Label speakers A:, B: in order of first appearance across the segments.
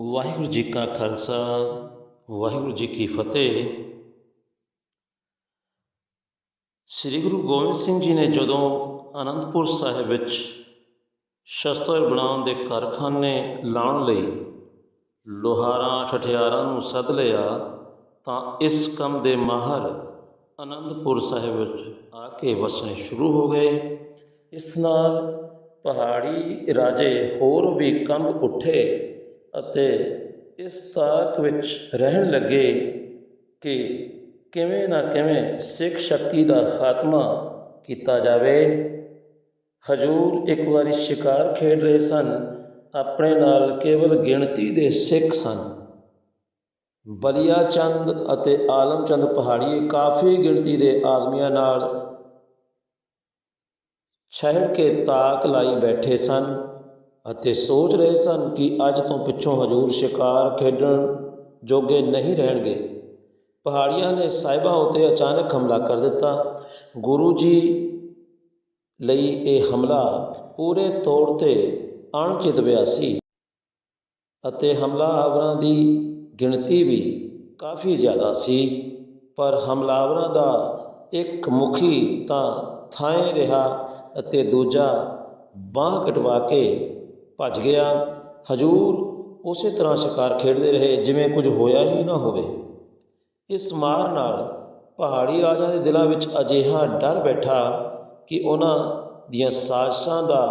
A: ਵਾਹਿਗੁਰੂ ਜੀ ਕਾ ਖਾਲਸਾ, ਵਾਹਿਗੁਰੂ ਜੀ ਕੀ ਫਤਿਹ। ਸ੍ਰੀ ਗੁਰੂ ਗੋਬਿੰਦ ਸਿੰਘ ਜੀ ਨੇ ਜਦੋਂ ਅਨੰਦਪੁਰ ਸਾਹਿਬ ਵਿੱਚ ਸ਼ਸਤਰ ਬਣਾਉਣ ਦੇ ਕਾਰਖਾਨੇ ਲਾਉਣ ਲਈ ਲੋਹਾਰਾਂ, ਠਠਿਆਰਾਂ ਨੂੰ ਸੱਦ ਲਿਆ, ਤਾਂ ਇਸ ਕੰਮ ਦੇ ਮਾਹਰ ਅਨੰਦਪੁਰ ਸਾਹਿਬ ਵਿੱਚ ਆ ਕੇ ਵਸਣੇ ਸ਼ੁਰੂ ਹੋ ਗਏ। ਇਸ ਨਾਲ ਪਹਾੜੀ ਰਾਜੇ ਹੋਰ ਵੀ ਕੰਬ ਉੱਠੇ। ਅਤੇ ਇਸ ਤਾਕ ਵਿੱਚ ਰਹਿਣ ਲੱਗੇ ਕਿ ਕਿਵੇਂ ਨਾ ਕਿਵੇਂ ਸਿੱਖ ਸ਼ਕਤੀ ਦਾ ਖਾਤਮਾ ਕੀਤਾ ਜਾਵੇ। ਹਜੂਰ ਇੱਕ ਵਾਰੀ ਸ਼ਿਕਾਰ ਖੇਡ ਰਹੇ ਸਨ, ਆਪਣੇ ਨਾਲ ਕੇਵਲ ਗਿਣਤੀ ਦੇ ਸਿੱਖ ਸਨ। ਬਲੀਆ ਚੰਦ ਅਤੇ ਆਲਮ ਚੰਦ ਪਹਾੜੀ ਕਾਫੀ ਗਿਣਤੀ ਦੇ ਆਦਮੀਆਂ ਨਾਲ ਛਹਿੜ ਕੇ ਤਾਕ ਲਾਈ ਬੈਠੇ ਸਨ। ਅਤੇ ਸੋਚ ਰਹੇ ਸਨ ਕਿ ਅੱਜ ਤੋਂ ਪਿੱਛੋਂ ਹਜੂਰ ਸ਼ਿਕਾਰ ਖੇਡਣ ਜੋਗੇ ਨਹੀਂ ਰਹਿਣਗੇ। ਪਹਾੜੀਆਂ ਨੇ ਸਾਹਿਬਾਂ ਉਤੇ ਅਚਾਨਕ ਹਮਲਾ ਕਰ ਦਿੱਤਾ। ਗੁਰੂ ਜੀ ਲਈ ਇਹ ਹਮਲਾ ਪੂਰੇ ਤੌਰ ਤੇ ਅਣਚਿਤਵਿਆ ਸੀ ਅਤੇ ਹਮਲਾਵਰਾਂ ਦੀ ਗਿਣਤੀ ਵੀ ਕਾਫੀ ਜ਼ਿਆਦਾ ਸੀ। ਪਰ ਹਮਲਾਵਰਾਂ ਦਾ ਇੱਕ ਮੁਖੀ ਤਾਂ ਥਾਂ ਰਿਹਾ ਅਤੇ ਦੂਜਾ ਬਾਹ ਕਟਵਾ ਕੇ ਭੱਜ ਗਿਆ। ਹਜੂਰ ਉਸੇ ਤਰ੍ਹਾਂ ਸ਼ਿਕਾਰ ਖੇਡਦੇ ਰਹੇ ਜਿਵੇਂ ਕੁਝ ਹੋਇਆ ਹੀ ਨਾ ਹੋਵੇ। ਇਸ ਮਾਰ ਨਾਲ ਪਹਾੜੀ ਰਾਜਾਂ ਦੇ ਦਿਲਾਂ ਵਿੱਚ ਅਜਿਹਾ ਡਰ ਬੈਠਾ ਕਿ ਉਹਨਾਂ ਦੀਆਂ ਸਾਜ਼ਿਸ਼ਾਂ ਦਾ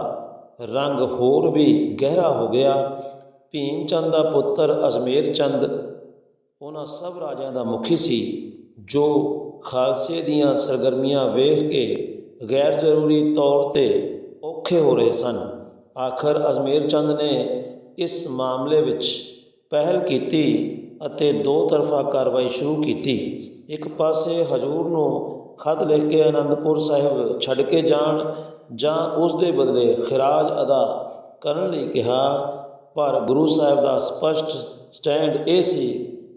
A: ਰੰਗ ਹੋਰ ਵੀ ਗਹਿਰਾ ਹੋ ਗਿਆ। ਭੀਮ ਚੰਦ ਦਾ ਪੁੱਤਰ ਅਜਮੇਰ ਚੰਦ ਉਹਨਾਂ ਸਭ ਰਾਜਿਆਂ ਦਾ ਮੁਖੀ ਸੀ, ਜੋ ਖਾਲਸੇ ਦੀਆਂ ਸਰਗਰਮੀਆਂ ਵੇਖ ਕੇ ਗੈਰ ਜ਼ਰੂਰੀ ਤੌਰ ਤੇ ਔਖੇ ਹੋ ਰਹੇ ਸਨ। ਆਖਰ ਅਜਮੇਰ ਚੰਦ ਨੇ ਇਸ ਮਾਮਲੇ ਵਿੱਚ ਪਹਿਲ ਕੀਤੀ ਅਤੇ ਦੋ ਤਰਫਾ ਕਾਰਵਾਈ ਸ਼ੁਰੂ ਕੀਤੀ। ਇੱਕ ਪਾਸੇ ਹਜੂਰ ਨੂੰ ਖਤ ਲਿਖ ਕੇ ਅਨੰਦਪੁਰ ਸਾਹਿਬ ਛੱਡ ਕੇ ਜਾਣ ਜਾਂ ਉਸ ਦੇ ਬਦਲੇ ਖਿਰਾਜ ਅਦਾ ਕਰਨ ਲਈ ਕਿਹਾ, ਪਰ ਗੁਰੂ ਸਾਹਿਬ ਦਾ ਸਪਸ਼ਟ ਸਟੈਂਡ ਇਹ ਸੀ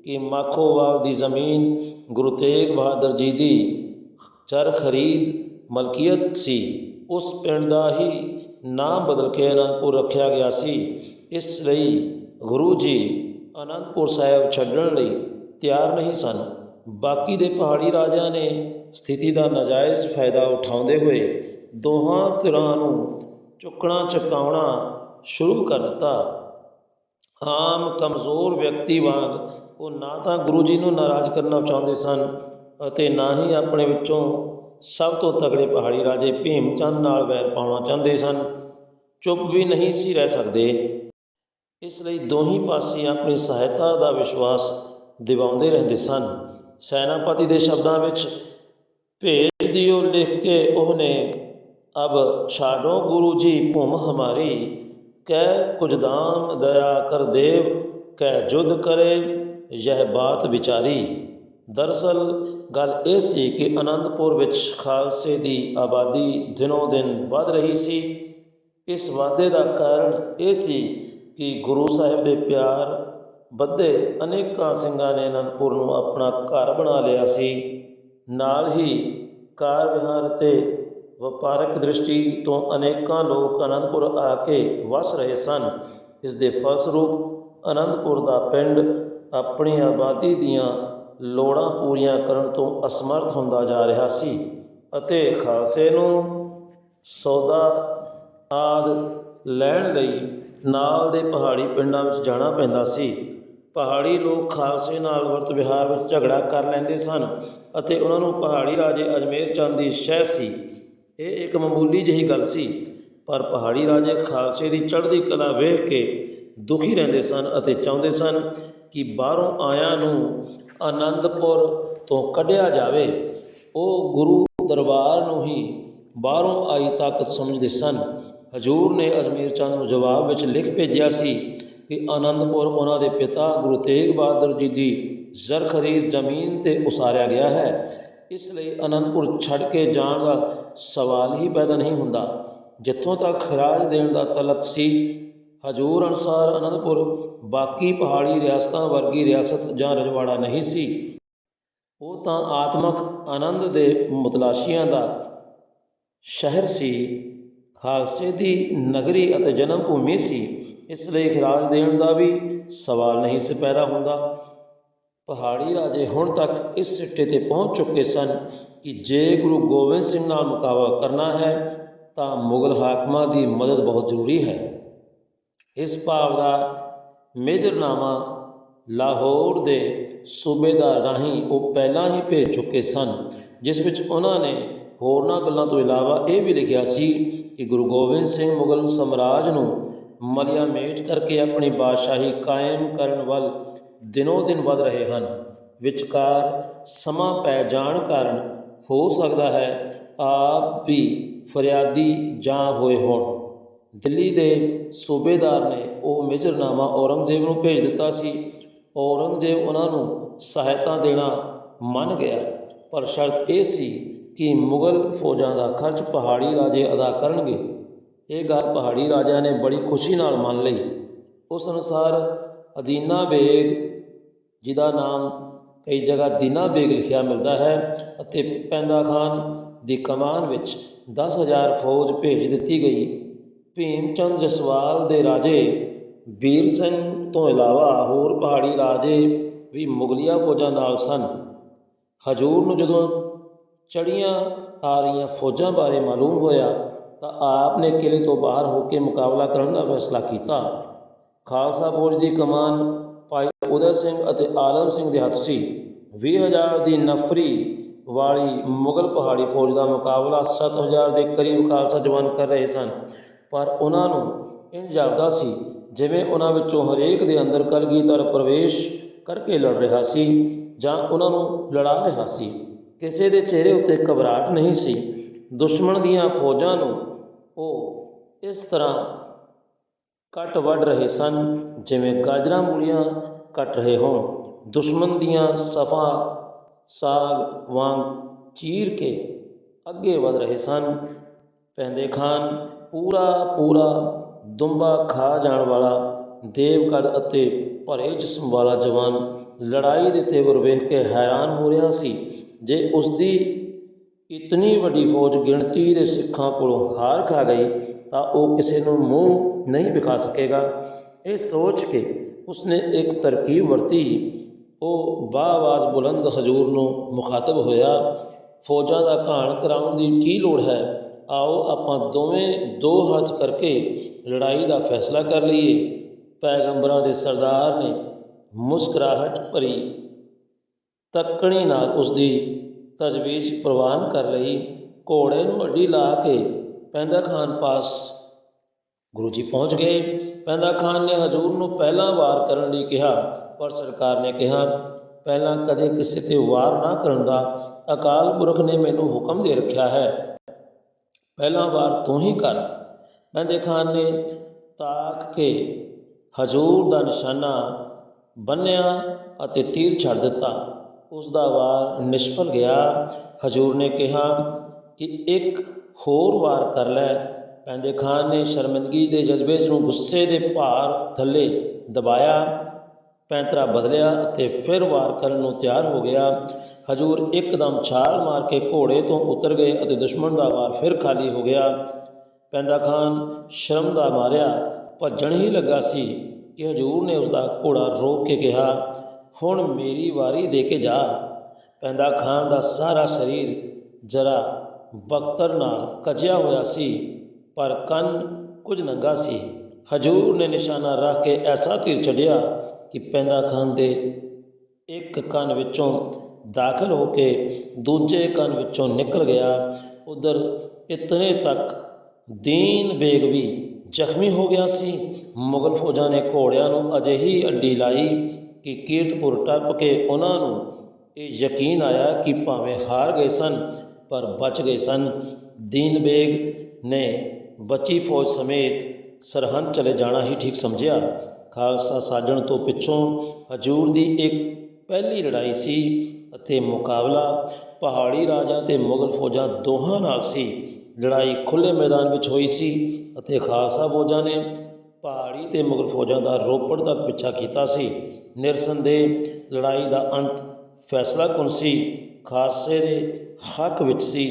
A: ਕਿ ਮਾਖੋਵਾਲ ਦੀ ਜ਼ਮੀਨ ਗੁਰੂ ਤੇਗ ਬਹਾਦਰ ਜੀ ਦੀ ਚਰ ਖਰੀਦ ਮਲਕੀਅਤ ਸੀ। ਉਸ ਪਿੰਡ ਦਾ ਹੀ ਨਾਮ ਬਦਲ ਕੇ ਅਨੰਦਪੁਰ ਰੱਖਿਆ ਗਿਆ ਸੀ। ਇਸ ਲਈ ਗੁਰੂ ਜੀ ਅਨੰਦਪੁਰ ਸਾਹਿਬ ਛੱਡਣ ਲਈ ਤਿਆਰ ਨਹੀਂ ਸਨ। ਬਾਕੀ ਦੇ ਪਹਾੜੀ ਰਾਜਿਆਂ ਨੇ ਸਥਿਤੀ ਦਾ ਨਾਜਾਇਜ਼ ਫਾਇਦਾ ਉਠਾਉਂਦੇ ਹੋਏ ਦੋਹਾਂ ਧਿਰਾਂ ਨੂੰ ਚੁੱਕਣਾ ਚੁਕਾਉਣਾ ਸ਼ੁਰੂ ਕਰ ਦਿੱਤਾ। ਆਮ ਕਮਜ਼ੋਰ ਵਿਅਕਤੀ ਵਾਂਗ ਉਹ ਨਾ ਤਾਂ ਗੁਰੂ ਜੀ ਨੂੰ ਨਾਰਾਜ਼ ਕਰਨਾ ਚਾਹੁੰਦੇ ਸਨ ਅਤੇ ਨਾ ਹੀ ਆਪਣੇ ਵਿੱਚੋਂ ਸਭ ਤੋਂ ਤਗੜੇ ਪਹਾੜੀ ਰਾਜੇ ਭੀਮ ਚੰਦ ਨਾਲ ਵੈਰ ਪਾਉਣਾ ਚਾਹੁੰਦੇ ਸਨ। ਚੁੱਪ ਵੀ ਨਹੀਂ ਸੀ ਰਹਿ ਸਕਦੇ। ਇਸ ਲਈ ਦੋਹੀ ਪਾਸੇ ਆਪਣੀ ਸਹਾਇਤਾ ਦਾ ਵਿਸ਼ਵਾਸ ਦਿਵਾਉਂਦੇ ਰਹਿੰਦੇ ਸਨ। ਸੈਨਾਪਤੀ ਦੇ ਸ਼ਬਦਾਂ ਵਿੱਚ ਭੇਜ ਦਿਓ ਲਿਖ ਕੇ ਉਹਨੇ, ਅਬ ਛਾੜੋ ਗੁਰੂ ਜੀ ਭੂਮ ਹਮਾਰੀ, ਕਹਿ ਕੁਜਦਾਮ ਦਇਆ ਕਰ ਦੇਵ ਕਹਿ ਜੁਦ ਕਰੇ, ਯਹ ਬਾਤ ਵਿਚਾਰੀ। ਦਰਸਲ ਗੱਲ ਇਹ ਸੀ ਕਿ ਆਨੰਦਪੁਰ ਵਿੱਚ ਖਾਲਸੇ ਦੀ ਆਬਾਦੀ ਦਿਨੋਂ ਦਿਨ ਵੱਧ ਰਹੀ ਸੀ। ਇਸ ਵਾਧੇ ਦਾ ਕਾਰਨ ਇਹ ਸੀ ਕਿ ਗੁਰੂ ਸਾਹਿਬ ਦੇ ਪਿਆਰ ਬੱਧੇ ਅਨੇਕਾਂ ਸਿੰਘਾਂ ਨੇ ਅਨੰਦਪੁਰ ਨੂੰ ਆਪਣਾ ਘਰ ਬਣਾ ਲਿਆ ਸੀ। ਨਾਲ ਹੀ ਕਾਰ ਵਿਹਾਰ ਅਤੇ ਵਪਾਰਕ ਦ੍ਰਿਸ਼ਟੀ ਤੋਂ ਅਨੇਕਾਂ ਲੋਕ ਅਨੰਦਪੁਰ ਆ ਕੇ ਵਸ ਰਹੇ ਸਨ। ਇਸ ਦੇ ਫਲਸਰੂਪ ਅਨੰਦਪੁਰ ਦਾ ਪਿੰਡ ਆਪਣੀ ਆਬਾਦੀ ਦੀਆਂ ਲੋੜਾਂ ਪੂਰੀਆਂ ਕਰਨ ਤੋਂ ਅਸਮਰਥ ਹੁੰਦਾ ਜਾ ਰਿਹਾ ਸੀ ਅਤੇ ਖਾਲਸੇ ਨੂੰ ਸੌਦਾ ਆਦ ਲੈਣ ਲਈ ਨਾਲ ਦੇ ਪਹਾੜੀ ਪਿੰਡਾਂ ਵਿੱਚ ਜਾਣਾ ਪੈਂਦਾ ਸੀ। ਪਹਾੜੀ ਲੋਕ ਖਾਲਸੇ ਨਾਲ ਵਰਤ ਵਿਹਾਰ ਵਿੱਚ ਝਗੜਾ ਕਰ ਲੈਂਦੇ ਸਨ ਅਤੇ ਉਹਨਾਂ ਨੂੰ ਪਹਾੜੀ ਰਾਜੇ ਅਜਮੇਰ ਚੰਦ ਦੀ ਸ਼ਹਿ ਸੀ। ਇਹ ਇੱਕ ਮਾਮੂਲੀ ਜਿਹੀ ਗੱਲ ਸੀ, ਪਰ ਪਹਾੜੀ ਰਾਜੇ ਖਾਲਸੇ ਦੀ ਚੜ੍ਹਦੀ ਕਲਾ ਵੇਖ ਕੇ ਦੁਖੀ ਰਹਿੰਦੇ ਸਨ ਅਤੇ ਚਾਹੁੰਦੇ ਸਨ ਕਿ ਬਾਹਰੋਂ ਆਇਆਂ ਨੂੰ ਆਨੰਦਪੁਰ ਤੋਂ ਕੱਢਿਆ ਜਾਵੇ। ਉਹ ਗੁਰੂ ਦਰਬਾਰ ਨੂੰ ਹੀ ਬਾਹਰੋਂ ਆਈ ਤਾਕਤ ਸਮਝਦੇ ਸਨ। ਹਜੂਰ ਨੇ ਅਜ਼ਮੀਰ ਚੰਦ ਨੂੰ ਜਵਾਬ ਵਿੱਚ ਲਿਖ ਭੇਜਿਆ ਸੀ ਕਿ ਆਨੰਦਪੁਰ ਉਹਨਾਂ ਦੇ ਪਿਤਾ ਗੁਰੂ ਤੇਗ ਬਹਾਦਰ ਜੀ ਦੀ ਜ਼ਰ ਖਰੀਦ ਜ਼ਮੀਨ ਤੇ ਉਸਾਰਿਆ ਗਿਆ ਹੈ। ਇਸ ਲਈ ਆਨੰਦਪੁਰ ਛੱਡ ਕੇ ਜਾਣ ਦਾ ਸਵਾਲ ਹੀ ਪੈਦਾ ਨਹੀਂ ਹੁੰਦਾ। ਜਿੱਥੋਂ ਤੱਕ ਖਰਾਜ ਦੇਣ ਦਾ ਤਲਕ ਸੀ ਹਜੂਰ ਅਨੁਸਾਰ ਅਨੰਦਪੁਰ, ਬਾਕੀ ਪਹਾੜੀ ਰਿਆਸਤਾਂ ਵਰਗੀ ਰਿਆਸਤ ਜਾਂ ਰਜਵਾੜਾ ਨਹੀਂ ਸੀ। ਉਹ ਤਾਂ ਆਤਮਕ ਆਨੰਦ ਦੇ ਮੁਤਲਾਸ਼ੀਆਂ ਦਾ ਸ਼ਹਿਰ ਸੀ, ਖਾਲਸੇ ਦੀ ਨਗਰੀ ਅਤੇ ਜਨਮ ਭੂਮੀ ਸੀ। ਇਸ ਲਈ ਖਿਰਾਜ ਦੇਣ ਦਾ ਵੀ ਸਵਾਲ ਨਹੀਂ ਸੀ ਪੈਦਾ ਹੁੰਦਾ। ਪਹਾੜੀ ਰਾਜੇ ਹੁਣ ਤੱਕ ਇਸ ਸਿੱਟੇ ਤੇ ਪਹੁੰਚ ਚੁੱਕੇ ਸਨ ਕਿ ਜੇ ਗੁਰੂ ਗੋਬਿੰਦ ਸਿੰਘ ਨਾਲ ਮੁਕਾਬਲਾ ਕਰਨਾ ਹੈ, ਤਾਂ ਮੁਗਲ ਹਾਕਮਾਂ ਦੀ ਮਦਦ ਬਹੁਤ ਜ਼ਰੂਰੀ ਹੈ। ਇਸ ਭਾਵ ਦਾ ਮੇਜਰਨਾਮਾ ਲਾਹੌਰ ਦੇ ਸੂਬੇਦਾਰ ਰਾਹੀਂ ਉਹ ਪਹਿਲਾਂ ਹੀ ਭੇਜ ਚੁੱਕੇ ਸਨ, ਜਿਸ ਵਿੱਚ ਉਹਨਾਂ ਨੇ ਹੋਰਨਾਂ ਗੱਲਾਂ ਤੋਂ ਇਲਾਵਾ ਇਹ ਵੀ ਲਿਖਿਆ ਸੀ ਕਿ ਗੁਰੂ ਗੋਬਿੰਦ ਸਿੰਘ ਮੁਗਲ ਸਮਰਾਜ ਨੂੰ ਮਲਿਆ ਮੇਟ ਕਰਕੇ ਆਪਣੀ ਬਾਦਸ਼ਾਹੀ ਕਾਇਮ ਕਰਨ ਵੱਲ ਦਿਨੋ ਦਿਨ ਵੱਧ ਰਹੇ ਹਨ। ਵਿਚਕਾਰ ਸਮਾਂ ਪੈ ਜਾਣ ਕਾਰਨ ਹੋ ਸਕਦਾ ਹੈ ਆਪ ਵੀ ਫਰਿਆਦੀ ਜਾਂ ਹੋਏ ਹੋਣ। ਦਿੱਲੀ ਦੇ ਸੂਬੇਦਾਰ ਨੇ ਉਹ ਮੇਜਰਨਾਮਾ ਔਰੰਗਜ਼ੇਬ ਨੂੰ ਭੇਜ ਦਿੱਤਾ ਸੀ। ਔਰੰਗਜ਼ੇਬ ਉਹਨਾਂ ਨੂੰ ਸਹਾਇਤਾ ਦੇਣਾ ਮੰਨ ਗਿਆ। ਪਰ ਸ਼ਰਤ ਇਹ ਸੀ ਕਿ ਮੁਗਲ ਫੌਜਾਂ ਦਾ ਖਰਚ ਪਹਾੜੀ ਰਾਜੇ ਅਦਾ ਕਰਨਗੇ। ਇਹ ਗੱਲ ਪਹਾੜੀ ਰਾਜਿਆਂ ਨੇ ਬੜੀ ਖੁਸ਼ੀ ਨਾਲ ਮੰਨ ਲਈ। ਉਸ ਅਨੁਸਾਰ ਅਦੀਨਾ ਬੇਗ, ਜਿਹਦਾ ਨਾਮ ਕਈ ਜਗ੍ਹਾ ਦੀਨਾ ਬੇਗ ਲਿਖਿਆ ਮਿਲਦਾ ਹੈ, ਅਤੇ ਪੈਂਦਾ ਖਾਨ ਦੀ ਕਮਾਨ ਵਿੱਚ 10000 ਫੌਜ ਭੇਜ ਦਿੱਤੀ ਗਈ। ਭੀਮ ਚੰਦ ਜਸਵਾਲ ਦੇ ਰਾਜੇ ਵੀਰ ਸਿੰਘ ਤੋਂ ਇਲਾਵਾ ਹੋਰ ਪਹਾੜੀ ਰਾਜੇ ਵੀ ਮੁਗਲੀਆ ਫੌਜਾਂ ਨਾਲ ਸਨ। ਹਜੂਰ ਨੂੰ ਜਦੋਂ ਚੜੀਆਂ ਆ ਰਹੀਆਂ ਫੌਜਾਂ ਬਾਰੇ ਮਾਲੂਮ ਹੋਇਆ ਤਾਂ ਆਪ ਨੇ ਕਿਲੇ ਤੋਂ ਬਾਹਰ ਹੋ ਕੇ ਮੁਕਾਬਲਾ ਕਰਨ ਦਾ ਫੈਸਲਾ ਕੀਤਾ। ਖਾਲਸਾ ਫੌਜ ਦੀ ਕਮਾਨ ਭਾਈ ਉਦੈ ਸਿੰਘ ਅਤੇ ਆਲਮ ਸਿੰਘ ਦੇ ਹੱਥ ਸੀ। 20000 ਦੀ ਨਫਰੀ ਵਾਲੀ ਮੁਗਲ ਪਹਾੜੀ ਫੌਜ ਦਾ ਮੁਕਾਬਲਾ 7000 ਦੇ ਕਰੀਬ ਖਾਲਸਾ ਜਵਾਨ ਕਰ ਰਹੇ ਸਨ। ਪਰ ਉਹਨਾਂ ਨੂੰ ਇੰਝ ਜਾਪਦਾ ਸੀ, ਜਿਵੇਂ ਉਹਨਾਂ ਵਿੱਚੋਂ ਹਰੇਕ ਦੇ ਅੰਦਰ ਕਲਗੀਧਰ ਪ੍ਰਵੇਸ਼ ਕਰਕੇ ਲੜ ਰਿਹਾ ਸੀ ਜਾਂ ਉਹਨਾਂ ਨੂੰ ਲੜਾ ਰਿਹਾ ਸੀ। ਕਿਸੇ ਦੇ ਚਿਹਰੇ ਉੱਤੇ ਘਬਰਾਹਟ ਨਹੀਂ ਸੀ। ਦੁਸ਼ਮਣ ਦੀਆਂ ਫੌਜਾਂ ਨੂੰ ਉਹ ਇਸ ਤਰ੍ਹਾਂ ਕੱਟ ਵੱਢ ਰਹੇ ਸਨ ਜਿਵੇਂ ਗਾਜਰਾਂ ਮੂਲੀਆਂ ਕੱਟ ਰਹੇ ਹੋਣ। ਦੁਸ਼ਮਣ ਦੀਆਂ ਸਫਾ ਸਾਗ ਵਾਂਗ ਚੀਰ ਕੇ ਅੱਗੇ ਵਧ ਰਹੇ ਸਨ। ਪੈਂਦੇ ਖਾਨ ਪੂਰਾ ਪੂਰਾ ਦੁੰਬਾ ਖਾ ਜਾਣ ਵਾਲਾ, ਦੇਵਕਦ ਅਤੇ ਭਰੇ ਜਿਸਮ ਵਾਲਾ ਜਵਾਨ ਲੜਾਈ ਦੇ ਤੇਵਰ ਵੇਖ ਕੇ ਹੈਰਾਨ ਹੋ ਰਿਹਾ ਸੀ ਜੇ ਉਸ ਦੀ ਇਤਨੀ ਵੱਡੀ ਫੌਜ ਗਿਣਤੀ ਦੇ ਸਿੱਖਾਂ ਕੋਲੋਂ ਹਾਰ ਖਾ ਗਈ ਤਾਂ ਉਹ ਕਿਸੇ ਨੂੰ ਮੂੰਹ ਨਹੀਂ ਵਿਖਾ ਸਕੇਗਾ। ਇਹ ਸੋਚ ਕੇ ਉਸਨੇ ਇੱਕ ਤਰਕੀਬ ਵਰਤੀ। ਉਹ ਬਾਆਵਾਜ਼ ਬੁਲੰਦ ਹਜੂਰ ਨੂੰ ਮੁਖਾਤਬ ਹੋਇਆ। ਫੌਜਾਂ ਦਾ ਘਾਣ ਕਰਾਉਣ ਦੀ ਕੀ ਲੋੜ ਹੈ? ਆਓ ਆਪਾਂ ਦੋਵੇਂ ਦੋ ਹੱਥ ਕਰਕੇ ਲੜਾਈ ਦਾ ਫੈਸਲਾ ਕਰ ਲਈਏ। ਪੈਗੰਬਰਾਂ ਦੇ ਸਰਦਾਰ ਨੇ ਮੁਸਕਰਾਹਟ ਭਰੀ, ਤੱਕਣੀ ਨਾਲ ਉਸ ਦੀ ਤਜਵੀਜ਼ ਪ੍ਰਵਾਨ ਕਰ ਲਈ। ਘੋੜੇ ਨੂੰ ਅੱਡੀ ਲਾ ਕੇ ਪੈਂਦਾ ਖਾਨ ਪਾਸ। ਗੁਰੂ ਜੀ ਪਹੁੰਚ ਗਏ। ਪੈਂਦਾ ਖਾਨ ਨੇ ਹਜੂਰ ਨੂੰ ਪਹਿਲਾਂ ਵਾਰ ਕਰਨ ਲਈ ਕਿਹਾ, ਪਰ ਸਰਕਾਰ ਨੇ ਕਿਹਾ, ਪਹਿਲਾਂ ਕਦੇ ਕਿਸੇ ਤੇ ਵਾਰ ਨਾ ਕਰਨ ਦਾ। ਅਕਾਲ ਪੁਰਖ ਨੇ ਮੈਨੂੰ ਹੁਕਮ ਦੇ ਰੱਖਿਆ ਹੈ। ਪਹਿਲਾਂ ਵਾਰ ਤੂੰ ਹੀ ਕਰ। ਪੈਂਦੇ ਖਾਨ ਨੇ ਤਾਕ ਕੇ ਹਜੂਰ ਦਾ ਨਿਸ਼ਾਨਾ ਬੰਨਿਆ ਅਤੇ ਤੀਰ ਛੱਡ ਦਿੱਤਾ। ਉਸ ਦਾ ਵਾਰ ਨਿਸ਼ਫਲ ਗਿਆ। ਹਜੂਰ ਨੇ ਕਿਹਾ ਕਿ ਇੱਕ ਹੋਰ ਵਾਰ ਕਰ ਲੈ। ਪੈਂਦੇ ਖਾਨ ਨੇ ਸ਼ਰਮਿੰਦਗੀ ਦੇ ਜਜ਼ਬੇ ਨੂੰ ਗੁੱਸੇ ਦੇ ਭਾਰ ਥੱਲੇ ਦਬਾਇਆ। ਪੈਂਤਰਾ ਬਦਲਿਆ ਅਤੇ ਫਿਰ ਵਾਰ ਕਰਨ ਨੂੰ ਤਿਆਰ ਹੋ ਗਿਆ। ਹਜੂਰ ਇੱਕਦਮ ਛਾਲ ਮਾਰ ਕੇ ਘੋੜੇ ਤੋਂ ਉਤਰ ਗਏ ਅਤੇ ਦੁਸ਼ਮਣ ਦਾ ਵਾਰ ਫਿਰ ਖਾਲੀ ਹੋ ਗਿਆ। ਪੈਂਦਾ ਖਾਨ ਸ਼ਰਮ ਦਾ ਮਾਰਿਆ, ਭੱਜਣ ਹੀ ਲੱਗਾ ਸੀ ਕਿ ਹਜੂਰ ਨੇ ਉਸ ਦਾ ਘੋੜਾ ਰੋਕ ਕੇ ਕਿਹਾ, ਹੁਣ ਮੇਰੀ ਵਾਰੀ ਦੇ ਕੇ ਜਾ। ਪੈਂਦਾ ਖਾਨ ਦਾ ਸਾਰਾ ਸਰੀਰ ਜਰਾ ਬਖਤਰ ਨਾਲ ਕਜਿਆ ਹੋਇਆ ਸੀ, ਪਰ ਕੰਨ ਕੁਝ ਨੰਗਾ ਸੀ। ਹਜੂਰ ਨੇ ਨਿਸ਼ਾਨਾ ਰੱਖ ਕੇ ਐਸਾ ਤੀਰ ਛੱਡਿਆ ਕਿ ਪੈਂਦਾ ਖਾਨ ਦੇ ਇੱਕ ਕੰਨ ਵਿੱਚੋਂ ਦਾਖਲ ਹੋ ਕੇ ਦੂਜੇ ਕੰਨ ਵਿੱਚੋਂ ਨਿਕਲ ਗਿਆ, ਉਧਰ ਇਤਨੇ ਤੱਕ ਦੀਨ ਬੇਗ ਵੀ ਜ਼ਖਮੀ ਹੋ ਗਿਆ ਸੀ। ਮੁਗਲ ਫੌਜਾਂ ਨੇ ਘੋੜਿਆਂ ਨੂੰ ਅਜਿਹੀ ਅੱਡੀ ਲਾਈ ਕਿ ਕੀਰਤਪੁਰ ਟੱਪ ਕੇ ਉਹਨਾਂ ਨੂੰ ਇਹ ਯਕੀਨ ਆਇਆ ਕਿ ਭਾਵੇਂ ਹਾਰ ਗਏ ਸਨ, ਪਰ ਬਚ ਗਏ ਸਨ। ਦੀਨ ਬੇਗ ਨੇ ਬਚੀ ਫੌਜ ਸਮੇਤ ਸਰਹੰਦ ਚਲੇ ਜਾਣਾ ਹੀ ਠੀਕ ਸਮਝਿਆ। ਖਾਲਸਾ ਸਾਜਣ ਤੋਂ ਪਿੱਛੋਂ ਹਜੂਰ ਦੀ ਇੱਕ ਪਹਿਲੀ ਲੜਾਈ ਸੀ, ਅਤੇ ਮੁਕਾਬਲਾ ਪਹਾੜੀ ਰਾਜਾਂ ਤੇ ਮੁਗਲ ਫੌਜਾਂ ਦੋਹਾਂ ਨਾਲ ਸੀ। ਲੜਾਈ ਖੁੱਲੇ ਮੈਦਾਨ ਵਿੱਚ ਹੋਈ ਸੀ, ਅਤੇ ਖਾਲਸਾ ਫੌਜਾਂ ਨੇ ਪਹਾੜੀ ਤੇ ਮੁਗਲ ਫੌਜਾਂ ਦਾ ਰੋਪੜ ਤੱਕ ਪਿੱਛਾ ਕੀਤਾ ਸੀ। ਨਿਰਸੰਦੇਹ ਲੜਾਈ ਦਾ ਅੰਤ ਫੈਸਲਾ ਕੁਨ ਸੀ? ਖਾਲਸੇ ਦੇ ਹੱਕ ਵਿੱਚ ਸੀ।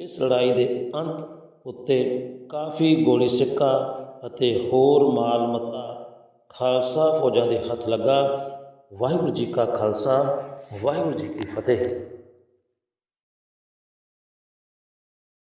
A: ਇਸ ਲੜਾਈ ਦੇ ਅੰਤ ਉੱਤੇ ਕਾਫੀ ਗੋਲੀ ਸਿੱਕਾ ਅਤੇ ਹੋਰ ਮਾਲ ਮੱਤਾ ਖਾਲਸਾ ਫੌਜਾਂ ਦੇ ਹੱਥ ਲੱਗਾ। ਵਾਹਿਗੁਰੂ ਜੀ ਕਾ ਖਾਲਸਾ ਵਾਹਿਗੁਰੂ ਜੀ ਕੀ ਫਤਿਹ।